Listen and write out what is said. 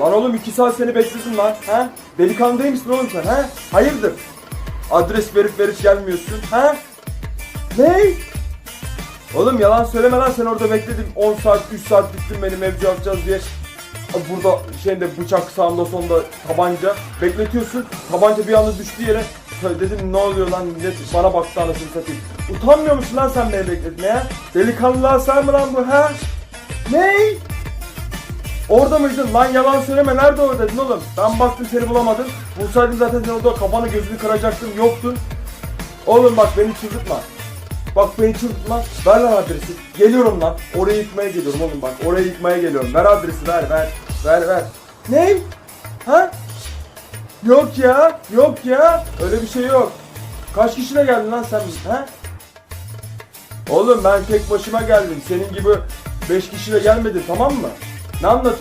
Lan oğlum iki saat seni bekledim lan. He? Delikanlı değil misin oğlum sen? He? Hayırdır? Adres verip verip gelmiyorsun. He? Ne? Oğlum yalan söyleme lan sen orada bekledim 10 saat 3 saat gittin beni mevzu yapacağız diye. Burada şeyde bıçak sağında sonunda tabanca bekletiyorsun. Tabanca bir anda düştü yere. Dedim ne oluyor lan millet bana baktı anasını satayım. Utanmıyor musun lan sen beni bekletmeye? Delikanlılığa sen mi lan bu ha? Ney? Orada mıydın? Lan yalan söyleme. Nerede oradaydın oğlum? Ben baktım seni bulamadım. Bulsaydım zaten sen orada kafanı gözünü kıracaktım. Yoktun. Oğlum bak beni çıldırtma. Bak beni çıldırtma. Ver lan adresi. Geliyorum lan. Orayı yıkmaya geliyorum oğlum bak. Orayı yıkmaya geliyorum. Ver adresi ver ver. Ver ver. Ne? Ha? Yok ya. Yok ya. Öyle bir şey yok. Kaç kişiyle geldin lan sen? Ha? Oğlum ben tek başıma geldim. Senin gibi 5 kişiyle gelmedim tamam mı? Ne anlatıyorsun?